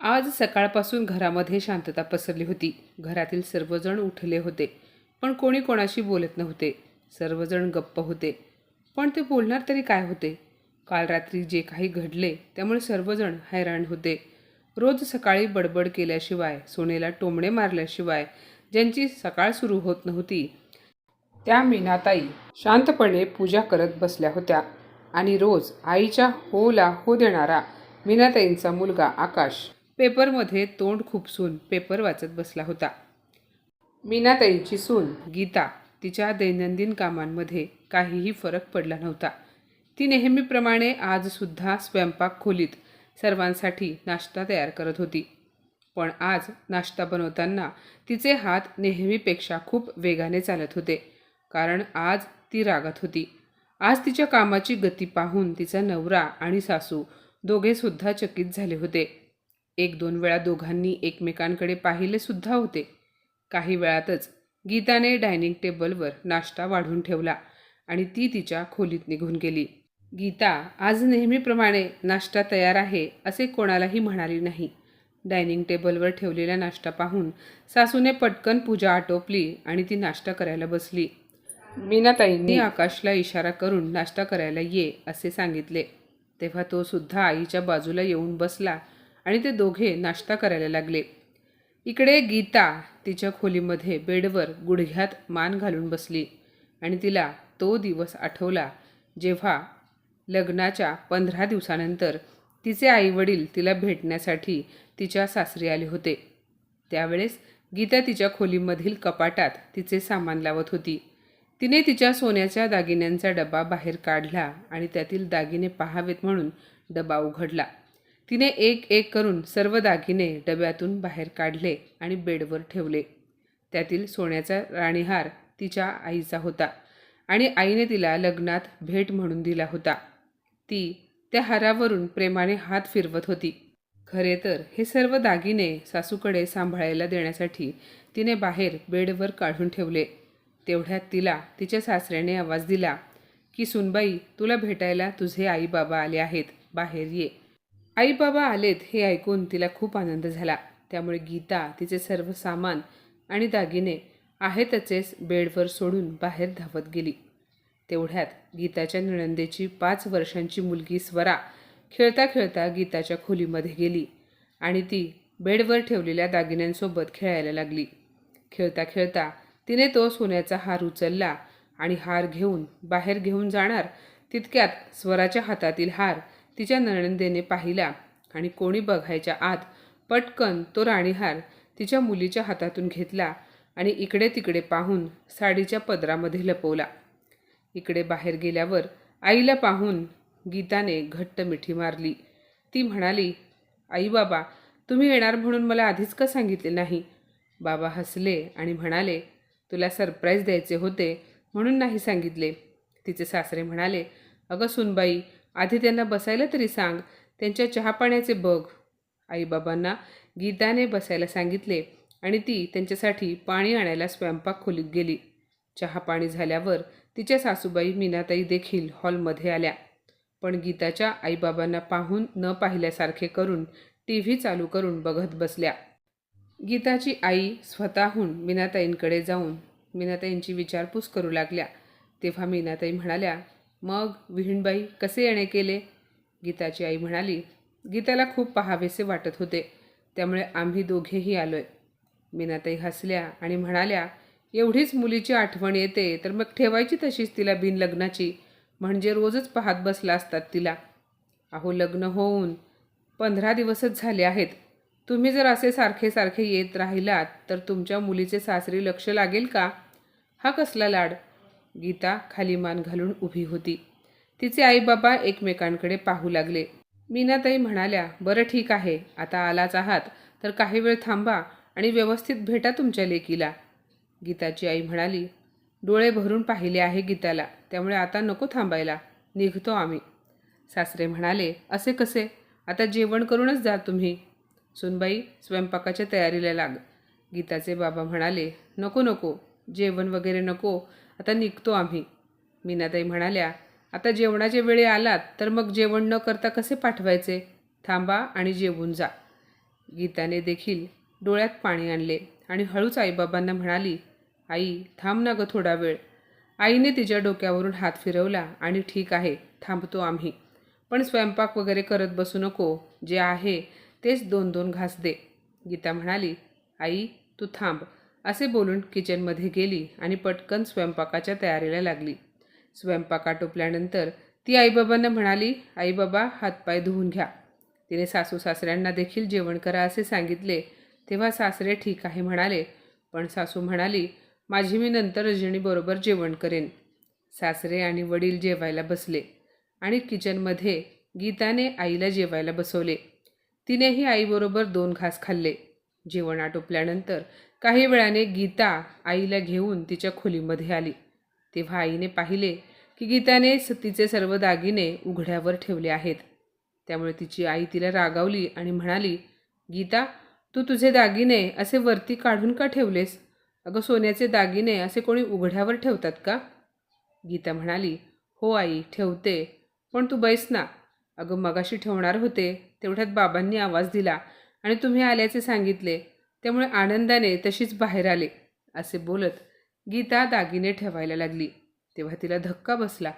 आज सकाळपासून घरामध्ये शांतता पसरली होती. घरातील सर्वजण उठले होते पण कोणी कोणाशी बोलत नव्हते. सर्वजण गप्प होते. पण ते बोलणार तरी काय होते? काल रात्री जे काही घडले त्यामुळे सर्वजण हैराण होते. रोज सकाळी बडबड केल्याशिवाय सोनेला टोमणे मारल्याशिवाय ज्यांची सकाळ सुरू होत नव्हती त्या मीनाताई शांतपणे पूजा करत बसल्या होत्या आणि रोज आईच्या होला हो देणारा मीनाताईंचा मुलगा आकाश पेपरमध्ये तोंड खुपसून पेपर वाचत बसला होता. मीनाताईंची सून गीता तिच्या दैनंदिन कामांमध्ये काहीही फरक पडला नव्हता. ती नेहमीप्रमाणे आजसुद्धा स्वयंपाक खोलीत सर्वांसाठी नाश्ता तयार करत होती. पण आज नाश्ता बनवताना तिचे हात नेहमीपेक्षा खूप वेगाने चालत होते कारण आज ती रागत होती. आज तिच्या कामाची गती पाहून तिचा नवरा आणि सासू दोघेसुद्धा चकित झाले होते. एक दोन वेळा दोघांनी एकमेकांकडे पाहिले सुद्धा होते. काही वेळातच गीताने डायनिंग टेबलवर नाश्ता वाढून ठेवला आणि ती तिच्या खोलीत निघून गेली. गीता आज नेहमीप्रमाणे नाश्ता तयार आहे असे कोणालाही म्हणाली नाही डायनिंग टेबलवर ठेवलेला नाश्ता पाहून सासूने पटकन पूजा आटोपली आणि ती नाश्ता करायला बसली. मीनाताईंनी आकाशला इशारा करून नाश्ता करायला ये असे सांगितले. तेव्हा तो सुद्धा आईच्या बाजूला येऊन बसला आणि ते दोघे नाश्ता करायला लागले. इकडे गीता तिच्या खोलीमध्ये बेडवर गुडघ्यात मान घालून बसली आणि तिला तो दिवस आठवला जेव्हा लग्नाच्या पंधरा दिवसानंतर तिचे आईवडील तिला भेटण्यासाठी तिच्या सासरी आले होते. त्यावेळेस गीता तिच्या खोलीमधील कपाटात तिचे सामान लावत होती. तिने तिच्या सोन्याच्या दागिन्यांचा डबा बाहेर काढला आणि त्यातील दागिने पहावेत म्हणून डबा उघडला. तिने एक एक करून सर्व दागिने डब्यातून बाहेर काढले आणि बेडवर ठेवले. त्यातील सोन्याचा राणीहार तिच्या आईचा होता आणि आईने तिला लग्नात भेट म्हणून दिला होता. ती त्या हारावरून प्रेमाने हात फिरवत होती. खरे तर हे सर्व दागिने सासूकडे सांभाळायला देण्यासाठी तिने बाहेर बेडवर काढून ठेवले. तेवढ्यात तिला तिच्या सासऱ्याने आवाज दिला की सुनबाई तुला भेटायला तुझे आई बाबा आले आहेत. बाहेर ये. आई बाबा आलेत हे ऐकून तिला खूप आनंद झाला. त्यामुळे गीता तिचे सर्व सामान आणि दागिने आहे तसेच बेडवर सोडून बाहेर धावत गेली. तेवढ्यात गीताच्या नणंदेची पाच वर्षांची मुलगी स्वरा खेळता खेळता गीताच्या खोलीमध्ये गेली आणि ती बेडवर ठेवलेल्या दागिन्यांसोबत खेळायला लागली. खेळता खेळता तिने तो सोन्याचा हार उचलला आणि हार घेऊन बाहेर घेऊन जाणार तितक्यात स्वराच्या हातातील हार तिच्या नणंदेने पाहिला आणि कोणी बघायच्या आत पटकन तो राणीहार तिच्या मुलीच्या हातातून घेतला आणि इकडे तिकडे पाहून साडीच्या पदरामध्ये लपवला. इकडे बाहेर गेल्यावर आईला पाहून गीताने घट्ट मिठी मारली. ती म्हणाली आई बाबा तुम्ही येणार म्हणून मला आधीच का सांगितले नाही? बाबा हसले आणि म्हणाले तुला सरप्राईज द्यायचे होते म्हणून नाही सांगितले. तिचे सासरे म्हणाले अगं सुनबाई आधी त्यांना बसायला तरी सांग. त्यांच्या चहापाण्याचे बघ. आईबाबांना गीताने बसायला सांगितले आणि ती त्यांच्यासाठी पाणी आणायला स्वयंपाक खोलीत गेली. चहा पाणी झाल्यावर तिच्या सासूबाई मीनाताई देखील हॉलमध्ये आल्या. पण गीताच्या आईबाबांना पाहून न पाहिल्यासारखे करून टी व्ही चालू करून बघत बसल्या. गीताची आई स्वतःहून मीनाताईंकडे जाऊन मीनाताईंची विचारपूस करू लागल्या. तेव्हा मीनाताई म्हणाल्या मग विहीणबाई कसे येणे केले? गीताची आई म्हणाली गीताला खूप पहावेसे वाटत होते. त्यामुळे आम्ही दोघेही आलोय. मीनाताई हसल्या आणि म्हणाल्या एवढीच मुलीची आठवण येते तर मग ठेवायची तशीच तिला बिन लग्नाची म्हणजे रोजच पाहत बसला असतात तिला. अहो लग्न होऊन पंधरा दिवसच झाले आहेत. तुम्ही जर असे सारखे सारखे येत राहिलात तर तुमच्या मुलीचे सासरी लक्ष लागेल का? हा कसला लाड? गीता खाली मान घालून उभी होती. तिचे आईबाबा एकमेकांकडे पाहू लागले. मीनाताई म्हणाल्या बरं ठीक आहे आता आलाच आहात तर काही वेळ थांबा आणि व्यवस्थित भेटा तुमच्या लेकीला. गीताची आई म्हणाली डोळे भरून पाहिले आहे गीताला त्यामुळे आता नको थांबायला निघतो आम्ही. सासरे म्हणाले असे कसे? आता जेवण करूनच जा तुम्ही. सुनबाई स्वयंपाकाच्या तयारीला लाग. गीताचे बाबा म्हणाले नको नको जेवण वगैरे नको आता निघतो आम्ही. मीनाताई म्हणाल्या आता जेवणाच्या वेळी आलात तर मग जेवण न करता कसे पाठवायचे? थांबा आणि जेवून जा. गीताने देखील डोळ्यात पाणी आणले आणि हळूच आईबाबांना म्हणाली आई थांब ना गं थोडा वेळ. आईने तिच्या डोक्यावरून हात फिरवला आणि ठीक आहे थांबतो आम्ही. पण स्वयंपाक वगैरे करत बसू नको. जे आहे तेच दोन दोन घास दे. गीता म्हणाली आई तू थांब. असे बोलून किचनमध्ये गेली आणि पटकन स्वयंपाकाच्या तयारीला लागली. स्वयंपाक आटोपल्यानंतर ती आईबाबांना म्हणाली आईबाबा हातपाय धुवून घ्या. तिने सासू सासऱ्यांना देखील जेवण करा असे सांगितले. तेव्हा सासरे ठीक आहे म्हणाले. पण सासू म्हणाली माझी मी नंतर रजनीबरोबर जेवण करेन. सासरे आणि वडील जेवायला बसले आणि किचनमध्ये गीताने आईला जेवायला बसवले. तिनेही आईबरोबर दोन घास खाल्ले. जेवण आटोपल्यानंतर काही वेळाने गीता आईला घेऊन तिच्या खोलीमध्ये आली. तेव्हा आईने पाहिले की गीताने तिचे सर्व दागिने उघड्यावर ठेवले आहेत. त्यामुळे तिची आई तिला रागावली आणि म्हणाली गीता तू तुझे दागिने असे वरती काढून का ठेवलेस? अगं सोन्याचे दागिने असे कोणी उघड्यावर ठेवतात का? गीता म्हणाली हो आई ठेवते पण तू बैस ना. अगं मगाशी ठेवणार होते तेवढ्यात बाबांनी आवाज दिला आणि तुम्ही आल्याचे सांगितले. त्यामुळे आनंदाने तशीच बाहेर आले असे बोलत गीता दागिने ठेवायला लागली. तेव्हा तिला धक्का बसला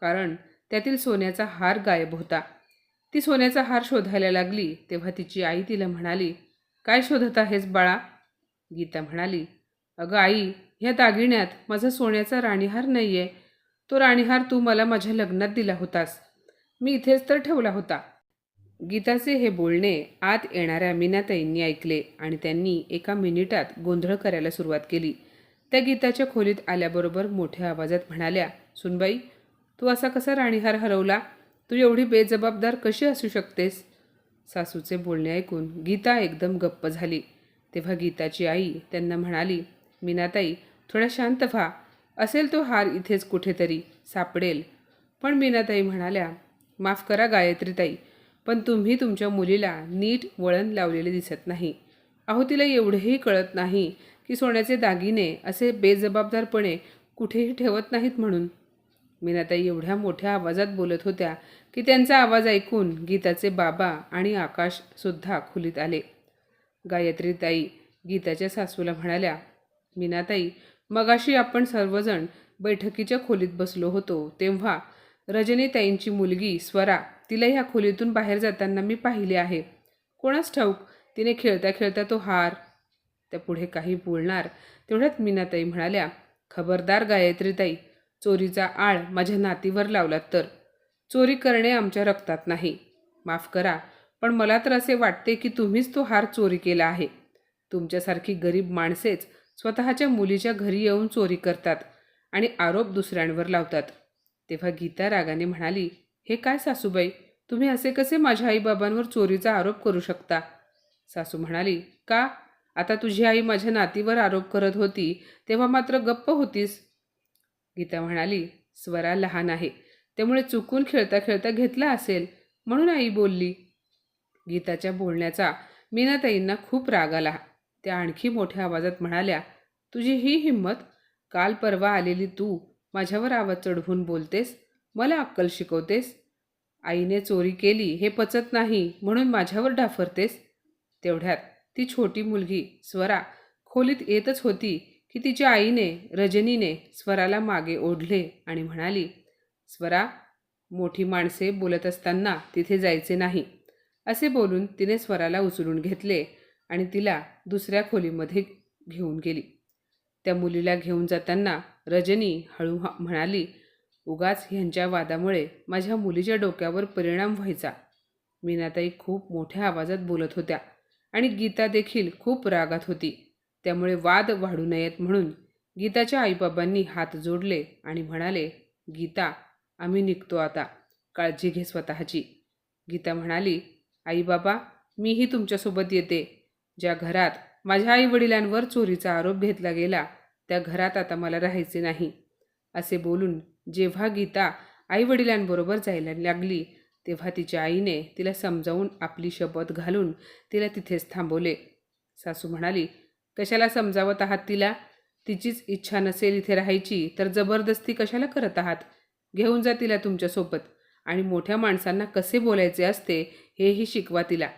कारण त्यातील सोन्याचा हार गायब होता. ती सोन्याचा हार शोधायला लागली तेव्हा तिची आई तिला म्हणाली काय शोधत आहेस बाळा? गीता म्हणाली अगं आई ह्या दागिन्यात माझा सोन्याचा राणीहार नाही आहे तो राणीहार तू मला माझ्या लग्नात दिला होतास. मी इथेच तर ठेवला होता. गीताचे हे बोलणे आत येणाऱ्या मीनाताईंनी ऐकले आणि त्यांनी एका मिनिटात गोंधळ करायला सुरुवात केली. त्या गीताच्या खोलीत आल्याबरोबर मोठ्या आवाजात म्हणाल्या सुनबाई तू असा कसा राणीहार हरवला? तू एवढी बेजबाबदार कशी असू शकतेस? सासूचे बोलणे ऐकून गीता एकदम गप्प झाली. तेव्हा गीताची आई त्यांना म्हणाली मीनाताई थोडा शांत व्हा. असेल तो हार इथेच कुठेतरी सापडेल. पण मीनाताई म्हणाल्या माफ करा गायत्रीताई पण तुम्ही तुमच्या मुलीला नीट वळण लावलेले दिसत नाही. अहो तिला एवढेही कळत नाही की सोन्याचे दागिने असे बेजबाबदारपणे कुठेही ठेवत नाहीत म्हणून. मीनाताई एवढ्या मोठ्या आवाजात बोलत होत्या की त्यांचा आवाज ऐकून गीताचे बाबा आणि आकाशसुद्धा खुलीत खोलीत आले. गायत्रीताई गीताच्या सासूला म्हणाल्या मीनाताई मगाशी आपण सर्वजण बैठकीच्या खोलीत बसलो होतो तेव्हा रजनीताईंची मुलगी स्वरा तिला ह्या खोलीतून बाहेर जाताना मी पाहिले आहे. कोणास ठाऊक तिने खेळता खेळता तो हार त्या पुढे काही बोलणार तेवढ्यात मीनाताई म्हणाल्या खबरदार गायत्रीताई चोरीचा आळ माझ्या नातीवर लावलात तर. चोरी करणे आमच्या रक्तात नाही. माफ करा पण मला तर असे वाटते की तुम्हीच तो हार चोरी केला आहे. तुमच्यासारखी गरीब माणसेच स्वतःच्या मुलीच्या घरी येऊन चोरी करतात आणि आरोप दुसऱ्यांवर लावतात. तेव्हा गीता रागाने म्हणाली हे काय सासूबाई? तुम्ही असे कसे माझ्या आईबाबांवर चोरीचा आरोप करू शकता? सासू म्हणाली का? आता तुझी आई माझ्या नातीवर आरोप करत होती तेव्हा मात्र गप्प होतीस. गीता म्हणाली स्वरा लहान आहे त्यामुळे चुकून खेळता खेळता घेतला असेल म्हणून आई बोलली. गीताच्या बोलण्याचा मीनाताईंना खूप राग आला. त्या आणखी मोठ्या आवाजात म्हणाल्या तुझी ही हिंमत काल परवा आलेली तू माझ्यावर आवाज चढवून बोलतेस मला अक्कल शिकवतेस. आईने चोरी केली हे पचत नाही म्हणून माझ्यावर डाफरतेस. तेवढ्यात ती छोटी मुलगी स्वरा खोलीत येतच होती की तिच्या आईने रजनीने स्वराला मागे ओढले आणि म्हणाली स्वरा मोठी माणसे बोलत असताना तिथे जायचे नाही. असे बोलून तिने स्वराला उचलून घेतले आणि तिला दुसऱ्या खोलीमध्ये घेऊन गेली. त्या मुलीला घेऊन जाताना रजनी हळू म्हणाली उगाच ह्यांच्या वादामुळे माझ्या मुलीच्या डोक्यावर परिणाम व्हायचा. मीनाताई खूप मोठ्या आवाजात बोलत होत्या आणि गीता देखील खूप रागात होती. त्यामुळे वाद वाढू नयेत म्हणून गीताच्या आईबाबांनी हात जोडले आणि म्हणाले गीता आम्ही निघतो आता. काळजी घे स्वतःची. गीता म्हणाली आईबाबा मीही तुमच्यासोबत येते. ज्या घरात माझ्या आई वडिलांवर चोरीचा आरोप घेतला गेला. त्या घरात आता मला राहायचे नाही. असे बोलून जेव्हा गीता आई वडिलांबरोबर जायला लागली तेव्हा तिच्या आईने तिला समजावून आपली शपथ घालून तिला तिथेच थांबवले. सासू म्हणाली कशाला समजावत आहात तिला? तिचीच इच्छा नसेल इथे राहायची तर जबरदस्ती कशाला करत आहात? घेऊन जा तिला तुमच्यासोबत आणि मोठ्या माणसांना कसे बोलायचे असते हेही शिकवा तिला.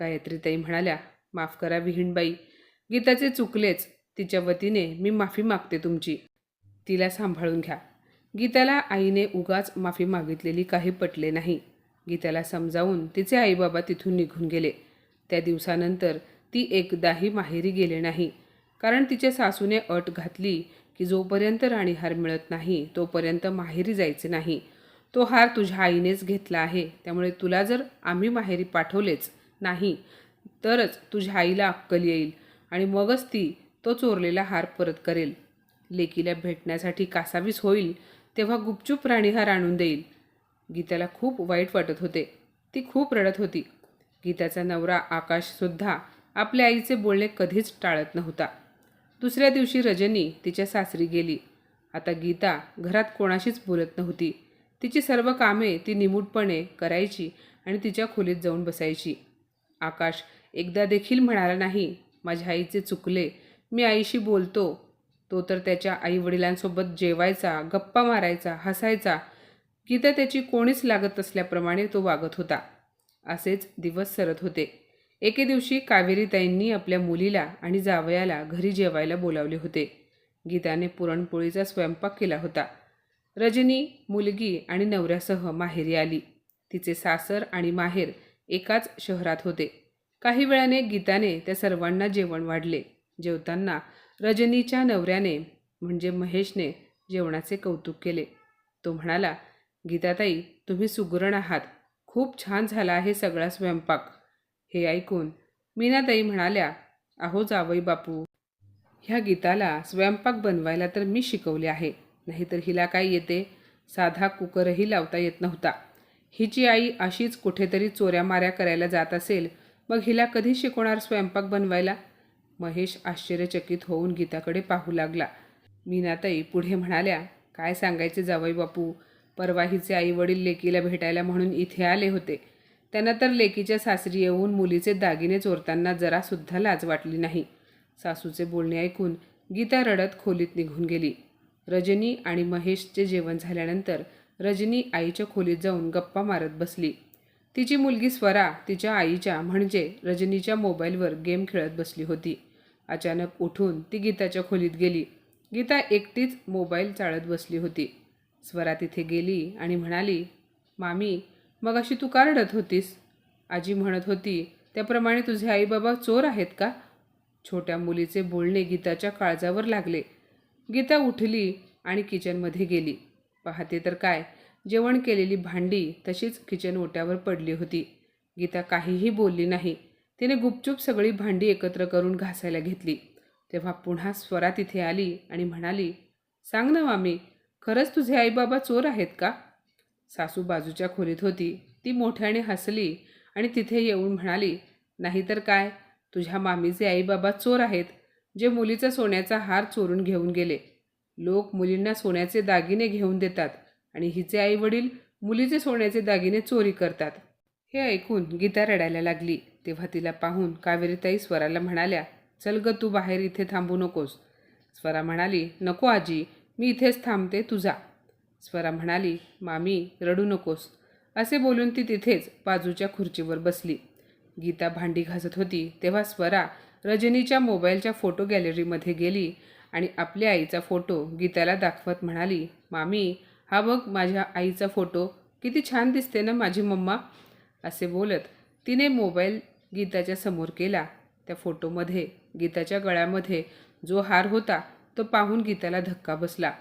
गायत्रीताई म्हणाल्या माफ करा विहीणबाई. गीताचे चुकलेच तिच्या वतीने मी माफी मागते तुमची. तिला सांभाळून घ्या. गीताला आईने उगाच माफी मागितलेली काही पटले नाही. गीताला समजावून तिचे आईबाबा तिथून निघून गेले. त्या दिवसानंतर ती एकदाही माहेरी गेले नाही. कारण तिच्या सासूने अट घातली की जोपर्यंत राणीहार मिळत नाही तोपर्यंत माहेरी जायचे नाही. तो हार तुझ्या आईनेच घेतला आहे. त्यामुळे तुला जर आम्ही माहेरी पाठवलेच नाही तरच तुझ्या आईला अक्कल येईल आणि मगच ती तो चोरलेला हार परत करेल. लेकीला भेटण्यासाठी कासावीस होईल तेव्हा गुपचूप राणीहार आणून देईल. गीताला खूप वाईट वाटत होते. ती खूप रडत होती. गीताचा नवरा आकाशसुद्धा आपल्या आईचे बोलणे कधीच टाळत नव्हता. दुसऱ्या दिवशी रजनी तिच्या सासरी गेली. आता गीता घरात कोणाशीच बोलत नव्हती. तिची सर्व कामे ती निमूटपणे करायची आणि तिच्या खोलीत जाऊन बसायची. आकाश एकदा देखील म्हणाला नाही माझ्या आईचे चुकले. मी आईशी बोलतो. तो तर त्याच्या आईवडिलांसोबत जेवायचा गप्पा मारायचा हसायचा. गीता त्याची कोणीच लागत असल्याप्रमाणे तो वागत होता. असेच दिवस सरत होते. एके दिवशी कावेरीताईंनी आपल्या मुलीला आणि जावयाला घरी जेवायला बोलावले होते. गीताने पुरणपोळीचा स्वयंपाक केला होता. रजनी मुलगी आणि नवऱ्यासह माहेरी आली. तिचे सासर आणि माहेर एकाच शहरात होते. काही वेळाने गीताने त्या सर्वांना जेवण वाढले. जेवताना रजनीच्या नवऱ्याने म्हणजे महेशने जेवणाचे कौतुक केले. तो म्हणाला गीताताई तुम्ही सुगरण आहात. खूप छान झाला आहे सगळा स्वयंपाक. हे ऐकून मीनाताई म्हणाल्या अहो जावई बापू ह्या गीताला स्वयंपाक बनवायला तर मी शिकवले आहे. नाहीतर हिला काय येते? साधा कुकरही लावता येत नव्हता. हिची आई अशीच कुठेतरी चोऱ्या माऱ्या करायला जात असेल मग हिला कधी शिकवणार स्वयंपाक बनवायला? महेश आश्चर्यचकित होऊन गीताकडे पाहू लागला. मीनाताई पुढे म्हणाल्या काय सांगायचे जावई बापू? परवा हिचे आई वडील लेकीला भेटायला म्हणून इथे आले होते. त्यांना तर लेकीच्या सासरी येऊन मुलीचे दागिने चोरताना जरासुद्धा लाज वाटली नाही. सासूचे बोलणे ऐकून गीता रडत खोलीत निघून गेली. रजनी आणि महेशचे जेवण झाल्यानंतर रजनी आईच्या खोलीत जाऊन गप्पा मारत बसली. तिची मुलगी स्वरा तिच्या आईच्या म्हणजे रजनीच्या मोबाईलवर गेम खेळत बसली होती. अचानक उठून ती गीताच्या खोलीत गेली. गीता एकटीच मोबाईल चाळत बसली होती. स्वरा तिथे गेली आणि म्हणाली मामी मग अशी तू का रडत होतीस? आजी म्हणत होती त्याप्रमाणे तुझे आईबाबा चोर आहेत का छोट्या मुलीचे बोलणे गीताच्या काळजावर लागले. गीता उठली आणि किचनमध्ये गेली. पाहते तर काय जेवण केलेली भांडी तशीच किचन ओट्यावर पडली होती. गीता काहीही बोलली नाही. तिने गुपचूप सगळी भांडी एकत्र करून घासायला घेतली. तेव्हा पुन्हा स्वरा तिथे आली आणि म्हणाली सांग ना मामी खरंच तुझे आईबाबा चोर आहेत का? सासू बाजूच्या खोलीत होती. ती मोठ्याने हसली आणि तिथे येऊन म्हणाली नाहीतर काय? तुझ्या मामीचे आईबाबा चोर आहेत जे मुलीचा सोन्याचा हार चोरून घेऊन गेले. लोक मुलींना सोन्याचे दागिने घेऊन देतात. आणि हिचे आईवडील मुलीचे सोन्याचे दागिने चोरी करतात. हे ऐकून गीता रडायला लागली. तेव्हा तिला पाहून कावेरीताई स्वराला म्हणाल्या चल ग तू बाहेर इथे थांबू नकोस. स्वरा म्हणाली नको आजी मी इथेच थांबते तुझा स्वरा म्हणाली मामी रडू नकोस. असे बोलून ती तिथेच बाजूच्या खुर्चीवर बसली. गीता भांडी घासत होती तेव्हा स्वरा रजनीच्या मोबाईलच्या फोटो गॅलरीमध्ये गेली आणि आपल्या आईचा फोटो गीताला दाखवत म्हणाली मामी हा बघ माझ्या आईचा फोटो. किती छान दिसते ना माझी मम्मा असे बोलत तिने मोबाईल गीताच्या समोर केला. त्या फोटोमध्ये गीताच्या गळ्यामध्ये जो हार होता तो पाहून गीताला धक्का बसला.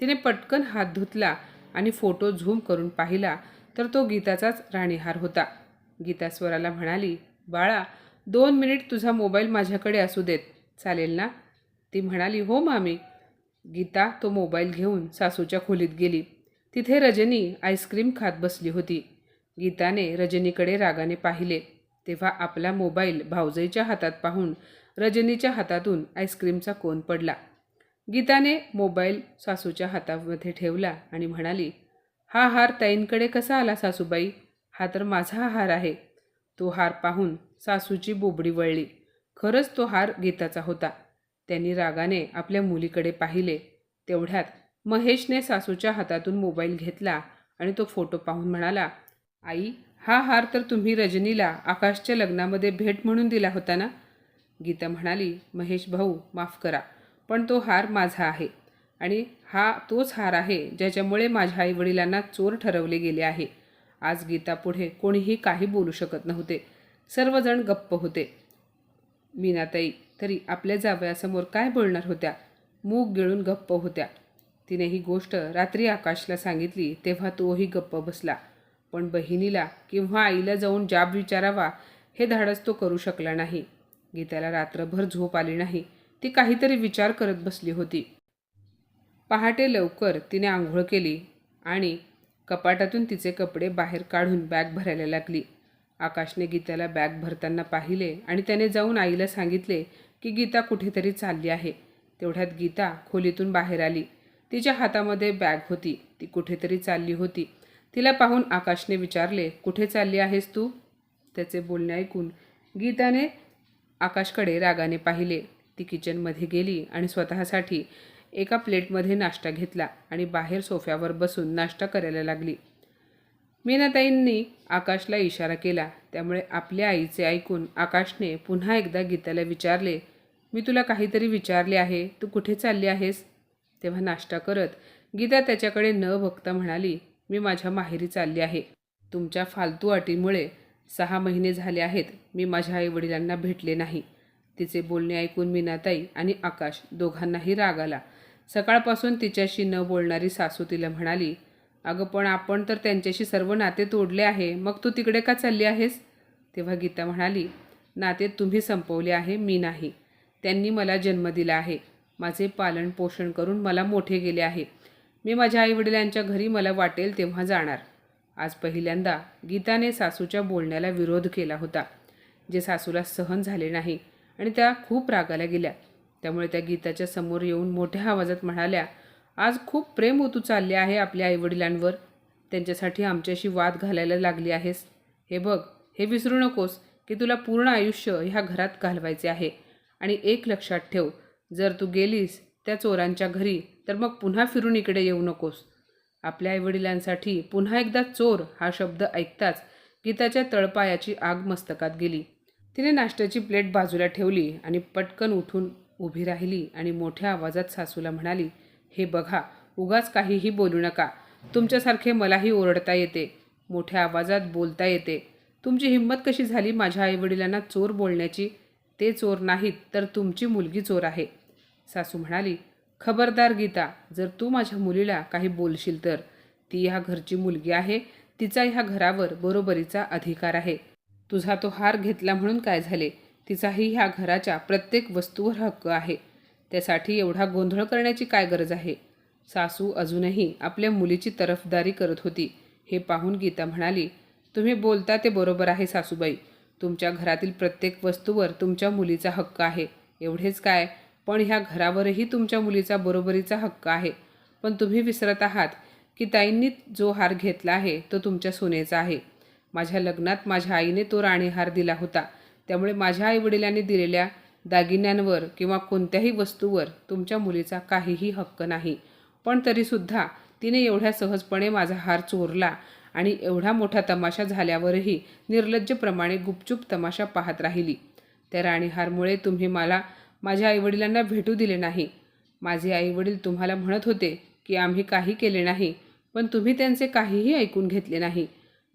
तिने पटकन हात धुतला आणि फोटो झूम करून पाहिला तर तो गीताचाच राणीहार होता. गीता स्वराला म्हणाली बाळा दोन मिनिट तुझा मोबाईल माझ्याकडे असू देत. चालेल ना? ती म्हणाली हो मामी. गीता तो मोबाईल घेऊन सासूच्या खोलीत गेली. तिथे रजनी आईस्क्रीम खात बसली होती. गीताने रजनीकडे रागाने पाहिले. तेव्हा आपला मोबाईल भाऊजाईच्या हातात पाहून रजनीच्या हातातून आईस्क्रीमचा कोन पडला. गीताने मोबाईल सासूच्या हातामध्ये ठेवला आणि म्हणाली हा हार ताईंकडे कसा आला सासूबाई? हा तर माझा हार आहे. तो हार पाहून सासूची बोबडी वळली. खरंच तो हार गीताचा होता. त्यांनी रागाने आपल्या मुलीकडे पाहिले. तेवढ्यात महेशने सासूच्या हातातून मोबाईल घेतला आणि तो फोटो पाहून म्हणाला आई हा हार तर तुम्ही रजनीला आकाशच्या लग्नामध्ये भेट म्हणून दिला होता ना? गीता म्हणाली महेश भाऊ माफ करा पण तो हार माझा आहे आणि हा तोच हार आहे ज्याच्यामुळे माझ्या आईवडिलांना चोर ठरवले गेले आहे. आज गीतापुढे कोणीही काही बोलू शकत नव्हते. सर्वजण गप्प होते. मीनाताई तरी आपल्या जावयासमोर काय बोलणार होत्या? मूग गिळून गप्प होत्या. तिने ही गोष्ट रात्री आकाशला सांगितली तेव्हा तोही गप्प बसला. पण बहिणीला किंवा आईला जाऊन जाब विचारावा हे धाडस तो करू शकला नाही. गीताला रात्रभर झोप आली नाही. ती काहीतरी विचार करत बसली होती. पहाटे लवकर तिने आंघोळ केली आणि कपाटातून तिचे कपडे बाहेर काढून बॅग भरायला लागली. आकाशने गीताला बॅग भरताना पाहिले आणि त्याने जाऊन आईला सांगितले की गीता कुठेतरी चालली आहे. तेवढ्यात गीता खोलीतून बाहेर आली. तिच्या हातामध्ये बॅग होती. ती कुठेतरी चालली होती. तिला पाहून आकाशने विचारले कुठे चालली आहेस तू? त्याचे बोलणे ऐकून गीताने आकाशकडे रागाने पाहिले. ती किचनमध्ये गेली आणि स्वतःसाठी एका प्लेटमध्ये नाश्ता घेतला आणि बाहेर सोफ्यावर बसून नाश्ता करायला लागली. मीनाताईंनी आकाशला इशारा केला. त्यामुळे आपल्या आईचे ऐकून आकाशने पुन्हा एकदा गीताला विचारले मी तुला काहीतरी विचारले आहे. तू कुठे चालली आहेस? तेव्हा नाश्ता करत गीता त्याच्याकडे न बघता म्हणाली मी माझ्या माहेरी चालली आहे. तुमच्या फालतू अटीमुळे सहा महिने झाले आहेत. मी माझ्या आईवडिलांना भेटले नाही. तिचे बोलणे ऐकून मीनाताई आणि आकाश दोघांनाही राग आला. सकाळपासून तिच्याशी न बोलणारी सासू तिला म्हणाली अगं पण आपण तर त्यांच्याशी सर्व नाते तोडले आहे. मग तू तिकडे का चालली आहेस? तेव्हा गीता म्हणाली नाते तुम्ही संपवले आहे मी नाही. त्यांनी मला जन्म दिला आहे. माझे पालन पोषण करून मला मोठे गेले आहे. मी माझ्या आईवडिलांच्या घरी मला वाटेल तेव्हा जाणार. आज पहिल्यांदा गीताने सासूच्या बोलण्याला विरोध केला होता जे सासूला सहन झाले नाही आणि त्या खूप रागाला गेल्या. त्यामुळे त्या गीताच्या समोर येऊन मोठ्या आवाजात म्हणाल्या आज खूप प्रेम ओतू चालले आहे आपल्या आईवडिलांवर. त्यांच्यासाठी आमच्याशी वाद घालायला लागली आहेस. हे बघ हे विसरू नकोस की तुला पूर्ण आयुष्य ह्या घरात घालवायचे आहे. आणि एक लक्षात ठेव जर तू गेलीस त्या चोरांच्या घरी तर मग पुन्हा फिरून इकडे येऊ नकोस. आपल्या आईवडिलांसाठी पुन्हा एकदा चोर हा शब्द ऐकताच गीताच्या तळपायाची आग मस्तकात गेली. तिने नाश्त्याची प्लेट बाजूला ठेवली आणि पटकन उठून उभी राहिली आणि मोठ्या आवाजात सासूला म्हणाली हे बघा उगाच काहीही बोलू नका. तुमच्यासारखे मलाही ओरडता येते मोठ्या आवाजात बोलता येते. तुमची हिंमत कशी झाली माझ्या आईवडिलांना चोर बोलण्याची? ते चोर नाहीत तर तुमची मुलगी चोर आहे. सासू म्हणाली खबरदार गीता जर तू माझ्या मुलीला काही बोलशील तर. ती ह्या घरची मुलगी आहे तिचा ह्या घरावर बरोबरीचा अधिकार आहे. तुझा तो हार घेतला म्हणून काय झाले? तिचाही ह्या घराच्या प्रत्येक वस्तूवर हक्क आहे. त्यासाठी एवढा गोंधळ करण्याची काय गरज आहे? सासू अजूनही आपल्या मुलीची तरफदारी करत होती. हे पाहून गीता म्हणाली तुम्ही बोलता ते बरोबर आहे सासूबाई. तुमच्या घरातील प्रत्येक वस्तूवर तुमच्या मुलीचा हक्क आहे. एवढेच काय? पण ह्या घरावरही तुमच्या मुलीचा बरोबरीचा हक्क आहे. पण तुम्ही विसरत आहात की ताईंनी जो हार घेतला आहे तो तुमच्या सोन्याचा आहे. माझ्या लग्नात माझ्या आईने तो राणीहार दिला होता. त्यामुळे माझ्या आईवडिलांनी दिलेल्या दागिन्यांवर किंवा कोणत्याही वस्तूवर तुमच्या मुलीचा काहीही हक्क नाही. पण तरीसुद्धा तिने एवढ्या सहजपणे माझा हार चोरला आणि एवढा मोठा तमाशा झाल्यावरही निर्लज्जप्रमाणे गुपचूप तमाशा पाहत राहिली. त्या राणीहारमुळे तुम्ही मला माझ्या आईवडिलांना भेटू दिले नाही. माझे आईवडील तुम्हाला म्हणत होते की आम्ही काही केले नाही पण तुम्ही त्यांचे काहीही ऐकून घेतले नाही.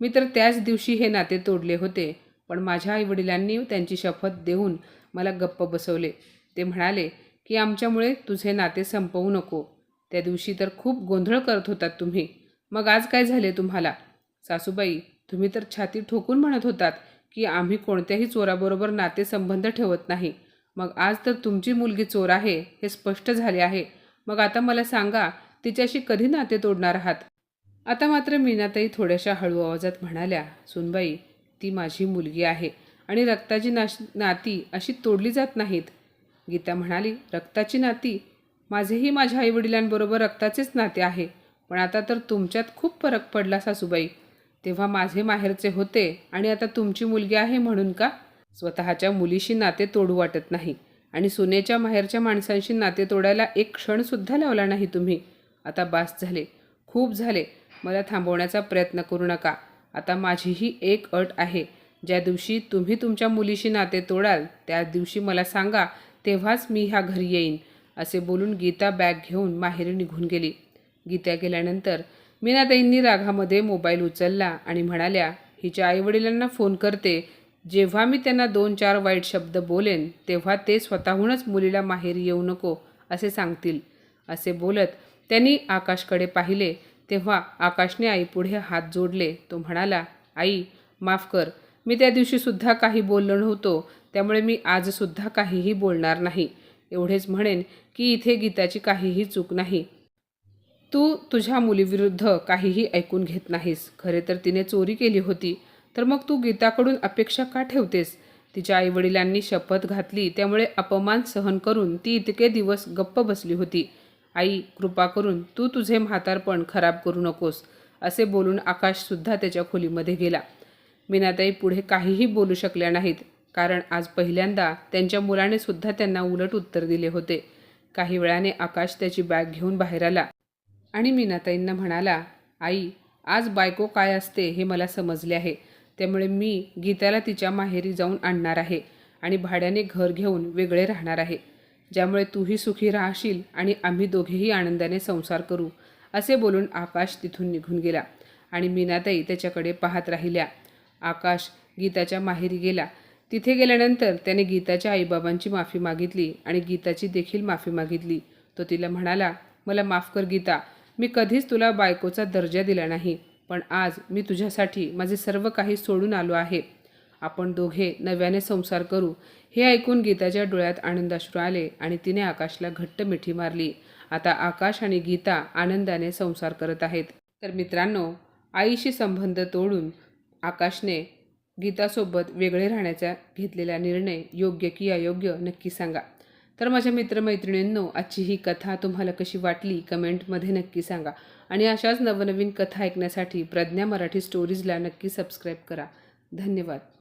मी तर त्याच दिवशी हे नाते तोडले होते पण माझ्या आईवडिलांनी त्यांची शपथ देऊन मला गप्प बसवले. ते म्हणाले की आमच्यामुळे तुझे नाते संपवू नको. त्या दिवशी तर खूप गोंधळ करत होतात तुम्ही. मग आज काय झाले तुम्हाला? सासूबाई तुम्ही तर छाती ठोकून म्हणत होतात की आम्ही कोणत्याही चोराबरोबर नातेसंबंध ठेवत नाही. मग आज तर तुमची मुलगी चोर आहे हे स्पष्ट झाले आहे. मग आता मला सांगा तिच्याशी कधी नाते तोडणार आहात? आता मात्र मीनाताई थोड्याशा हळू आवाजात म्हणाल्या सुनबाई ती माझी मुलगी आहे. आणि रक्ताची नाश नाती अशी तोडली जात नाहीत. गीता म्हणाली रक्ताची नाती? माझेही माझ्या आईवडिलांबरोबर रक्ताचेच नाते आहे. पण आता तर तुमच्यात खूप फरक पडला सासूबाई. तेव्हा माझे माहेरचे होते आणि आता तुमची मुलगी आहे म्हणून का? स्वतःच्या मुलीशी नाते तोडू वाटत नाही. आणि सुनेच्या माहेरच्या माणसांशी नाते तोडायला एक क्षणसुद्धा लावला नाही तुम्ही. आता बास झाले. खूप झाले. मला थांबवण्याचा प्रयत्न करू नका. आता माझीही एक अट आहे. ज्या दिवशी तुम्ही तुमच्या मुलीशी नाते तोडाल त्या दिवशी मला सांगा तेव्हाच मी ह्या घरी येईन असे बोलून गीता बॅग घेऊन माहेरी निघून गेली. गीता गेल्यानंतर मीनाताईंनी रागामध्ये मोबाईल उचलला आणि म्हणाल्या हिच्या आईवडिलांना फोन करते. जेव्हा मी त्यांना दोन चार वाईट शब्द बोलेन तेव्हा ते स्वतःहूनच मुलीला माहेरी येऊ नको असे सांगतील. असे बोलत त्यांनी आकाशकडे पाहिले. तेव्हा आकाशने आईपुढे हात जोडले. तो म्हणाला आई माफ कर. मी त्या दिवशीसुद्धा काही बोललो नव्हतो. त्यामुळे मी आजसुद्धा काहीही बोलणार नाही. एवढेच म्हणेन की इथे गीताची काहीही चूक नाही. तू तुझ्या मुलीविरुद्ध काहीही ऐकून घेत नाहीस. खरे तर तिने चोरी केली होती. तर मग तू गीताकडून अपेक्षा का ठेवतेस? तिच्या आईवडिलांनी शपथ घातली. त्यामुळे अपमान सहन करून ती इतके दिवस गप्प बसली होती. आई कृपा करून तू तुझे म्हातारपण खराब करू नकोस. असे बोलून आकाशसुद्धा त्याच्या खोलीमध्ये गेला. मीनाताई पुढे काहीही बोलू शकल्या नाहीत. कारण आज पहिल्यांदा त्यांच्या मुलाने सुद्धा त्यांना उलट उत्तर दिले होते. काही वेळाने आकाश त्याची बॅग घेऊन बाहेर आला. आणि मीनाताईंना म्हणाला आई आज बायको काय असते हे मला समजले आहे. त्यामुळे मी गीताला तिच्या माहेरी जाऊन आणणार आहे आणि भाड्याने घर घेऊन वेगळे राहणार आहे. ज्यामुळे तूही सुखी राहशील आणि आम्ही दोघेही आनंदाने संसार करू असे बोलून आकाश तिथून निघून गेला. आणि मीनाताई त्याच्याकडे पाहत राहिल्या. आकाश गीताच्या माहेरी गेला. तिथे गेल्यानंतर त्याने गीताच्या आईबाबांची माफी मागितली आणि गीताची देखील माफी मागितली. तो तिला म्हणाला मला माफ कर गीता मी कधीच तुला बायकोचा दर्जा दिला नाही पण आज मी तुझ्यासाठी माझे सर्व काही सोडून आलो आहे. आपण दोघे नव्याने संसार करू. हे ऐकून गीताच्या डोळ्यात आनंदाश्रू आले आणि तिने आकाशला घट्ट मिठी मारली. आता आकाश आणि गीता आनंदाने संसार करत आहेत. तर मित्रांनो आईशी संबंध तोडून आकाशने गीतासोबत वेगळे राहण्याचा घेतलेला निर्णय योग्य की अयोग्य नक्की सांगा. तर माझ्या मित्रमैत्रिणींनो आजची ही कथा तुम्हाला कशी वाटली कमेंटमध्ये नक्की सांगा. आणि अशाच नवनवीन कथा ऐकण्यासाठी प्रज्ञा मराठी स्टोरीजला नक्की सबस्क्राईब करा. धन्यवाद.